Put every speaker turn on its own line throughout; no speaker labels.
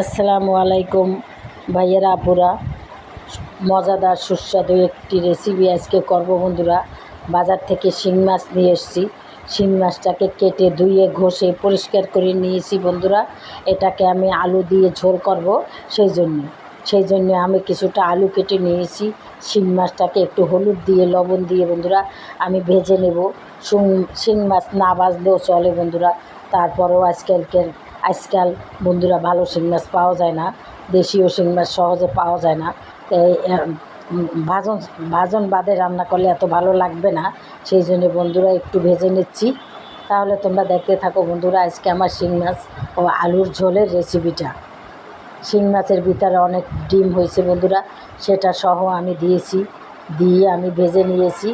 আসসালামু আলাইকুম ভাইয়েরা, আপুরা। মজাদার, সুস্বাদু একটি রেসিপি আজকে করব বন্ধুরা। বাজার থেকে শিং মাছ নিয়ে এসেছি। শিং মাছটাকে কেটে ধুয়ে, ঘষে পরিষ্কার করে নিয়েছি বন্ধুরা। এটাকে আমি আলু দিয়ে ঝোল করব সেই জন্য। সেই জন্য আমি কিছুটা আলু কেটে নিয়েছি। শিং মাছটাকে একটু হলুদ দিয়ে, লবণ দিয়ে বন্ধুরা, আমি ভেজে নেব। শিং মাছ না ভাজলেও চলে বন্ধুরা। তারপরেও আজকালকের আজকাল বন্ধুরা ভালো শিং মাছ পাওয়া যায় না দেশীয় শিং মাছ সহজে পাওয়া যায় না। এম, ভাজন ভাজন বাদে রান্না করলে এত ভালো লাগবে না সেই জন্য বন্ধুরা একটু ভেজে নিচ্ছি। তাহলে তোমরা দেখতে থাকো বন্ধুরা আজকে আমার শিং মাছ ও আলুর ঝোলের রেসিপিটা শিং মাছের ভিতরে অনেক ডিম হয়েছে বন্ধুরা সেটা সহ আমি দিয়েছি দিয়ে আমি ভেজে নিয়েছি।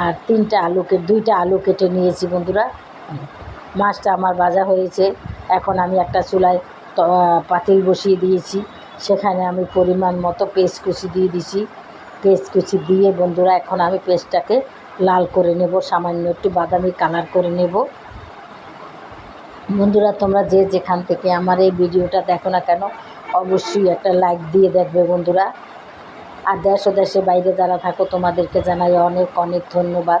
আর তিনটা আলু দুইটা আলু কেটে নিয়েছি বন্ধুরা। মাছটা আমার ভাজা হয়েছে। এখন আমি একটা চুলায় পাতিল বসিয়ে দিয়েছি। সেখানে আমি পরিমাণ মতো পেস্ট কুচি দিয়ে দিছি। পেস্ট কুচি দিয়ে বন্ধুরা, এখন আমি পেস্টটাকে লাল করে নেব, সামান্য একটু বাদামি কালার করে নেব। বন্ধুরা, তোমরা যে যেখান থেকে আমার এই ভিডিওটা দেখো না কেন, অবশ্যই একটা লাইক দিয়ে দেখবে বন্ধুরা। আর দেশ ও দেশে বাইরে যারা থাকো, তোমাদেরকে জানাই অনেক অনেক ধন্যবাদ।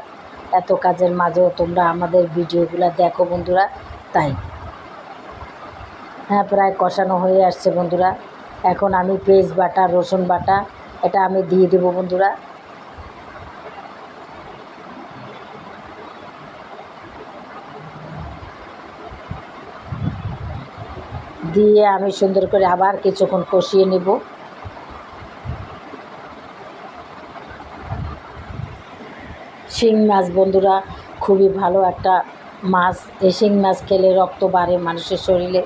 এত কাজের মাঝেও তোমরা আমাদের ভিডিওগুলো দেখো বন্ধুরা, তাই। হ্যাঁ প্রায় কষানো হয়ে আসছে বন্ধুরা। এখন আমি পেঁয়াজ বাটা, রসুন বাটা, এটা আমি দিয়ে দেবো বন্ধুরা। দিয়ে আমি সুন্দর করে আবার কিছুক্ষণ কষিয়ে নেব। শিং মাছ বন্ধুরা, খুবই ভালো একটা মাছ। এই শিং মাছ খেলে রক্ত বাড়ে মানুষের শরীরে।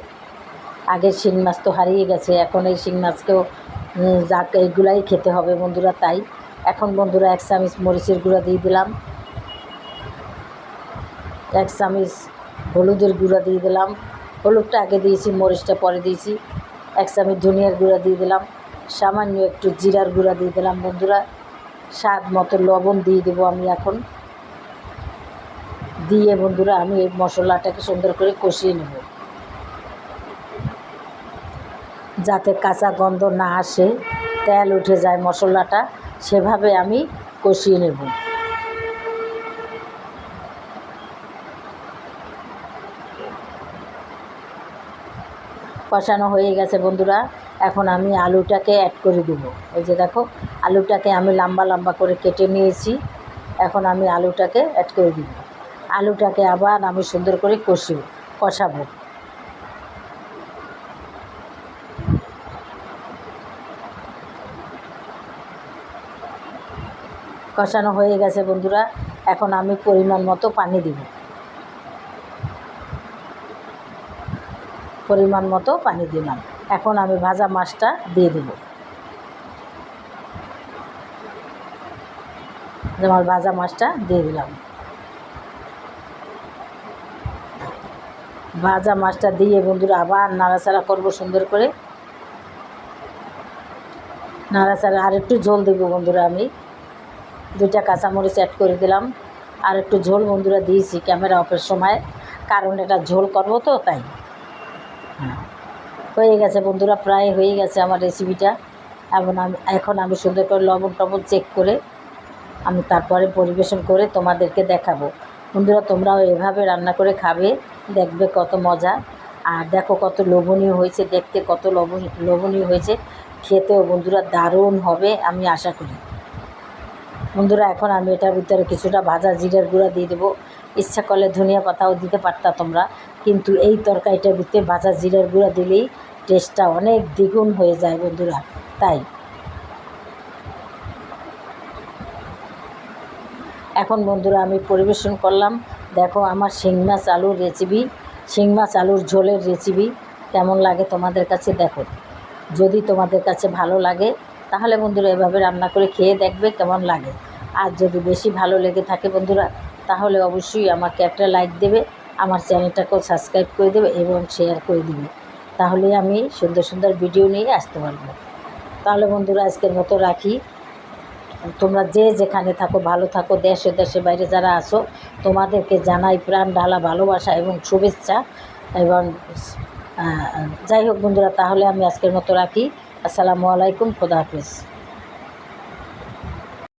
আগে শিং মাছ তো হারিয়ে গেছে, এখন এই শিং মাছকেও যাক, এইগুলাই খেতে হবে বন্ধুরা, তাই। এখন বন্ধুরা এক চামচ মরিচের গুঁড়া দিয়ে দিলাম। এক চামচ হলুদের গুঁড়া দিয়ে দিলাম। হলুদটা আগে দিয়েছি, মরিচটা পরে দিয়েছি। এক চামচ ধনিয়ার গুঁড়া দিয়ে দিলাম। সামান্য একটু জিরার গুঁড়া দিয়ে দিলাম বন্ধুরা। স্বাদ মতো লবণ দিয়ে দেবো আমি এখন। দিয়ে বন্ধুরা আমি এই মশলাটাকে সুন্দর করে কষিয়ে নেব। যাতে কাঁচা গন্ধ না আসে, তেল উঠে যায় মশলাটা, সেভাবে আমি কষিয়ে নেব। কষানো হয়ে গেছে বন্ধুরা, এখন আমি আলুটাকে অ্যাড করে দেবো। এই যে দেখো, আলুটাকে আমি লম্বা লম্বা করে কেটে নিয়েছি, এখন আমি আলুটাকে অ্যাড করে দিব। আলুটাকে আবার আমি সুন্দর করে কষি কষাবো। কষানো হয়ে গেছে বন্ধুরা, এখন আমি পরিমাণ মতো পানি দিব। পরিমাণ মতো পানি দিলাম। এখন আমি ভাজা মাছটা দিয়ে দেব। আমার ভাজা মাছটা দিয়ে দিলাম। ভাজা মাছটা দিয়ে বন্ধুরা আবার নাড়াচাড়া করব সুন্দর করে। নাড়াচাড়া আর একটু ঝোল দেবো বন্ধুরা আমি। দুইটা কাঁচামরিচ অ্যাড করে দিলাম। আর একটু ঝোল বন্ধুরা দিয়েছি ক্যামেরা অফের সময়। কারণ এটা ঝোল করব তো তাই। হ্যাঁ হয়ে গেছে বন্ধুরা প্রায় হয়ে গেছে আমার রেসিপিটা এবং আমি এখন আমি সুন্দর করে লবণ টবণ চেক করে আমি তারপরে পরিবেশন করে তোমাদেরকে দেখাবো। বন্ধুরা তোমরাও এভাবে রান্না করে খাবে দেখবে কত মজা। আর দেখো কত লোভনীয় হয়েছে দেখতে কত লবণ লোভনীয় হয়েছে। খেতেও বন্ধুরা দারুণ হবে আমি আশা করি। বন্ধুরা, এখন আমি এটার ভিতরে কিছুটা ভাজা জিরার গুঁড়া দিয়ে দেবো। ইচ্ছা করলে ধনিয়া পাতাও দিতে পারতা তোমরা, কিন্তু এই তরকারিটার ভিতরে ভাজা জিরের গুঁড়া দিলেই টেস্টটা অনেক দ্বিগুণ হয়ে যায় বন্ধুরা, তাই। এখন বন্ধুরা, আমি পরিবেশন করলাম। দেখো আমার শিং মাছ আলুর রেসিপি শিং মাছ আলুর ঝোলের রেসিপি কেমন লাগে তোমাদের কাছে দেখো। যদি তোমাদের কাছে ভালো লাগে, তাহলে বন্ধুরা এভাবে রান্না করে খেয়ে দেখবে কেমন লাগে। আর যদি বেশি ভালো লেগে থাকে বন্ধুরা, তাহলে অবশ্যই আমাকে একটা লাইক দেবে, আমার চ্যানেলটাকেও সাবস্ক্রাইব করে দেবে এবং শেয়ার করে দেবে। তাহলে আমি সুন্দর সুন্দর ভিডিও নিয়ে আসতে পারব। তাহলে বন্ধুরা, আজকের মতো রাখি। তোমরা যে যেখানে থাকো, ভালো থাকো, দেশে দেশে বাইরে যারা আসো তোমাদেরকে জানাই প্রাণ, ঢালা ভালোবাসা এবং শুভেচ্ছা এবং যাই হোক বন্ধুরা, তাহলে আমি আজকের মতো রাখি। আসসালামু আলাইকুম, খোদা হাফিজ।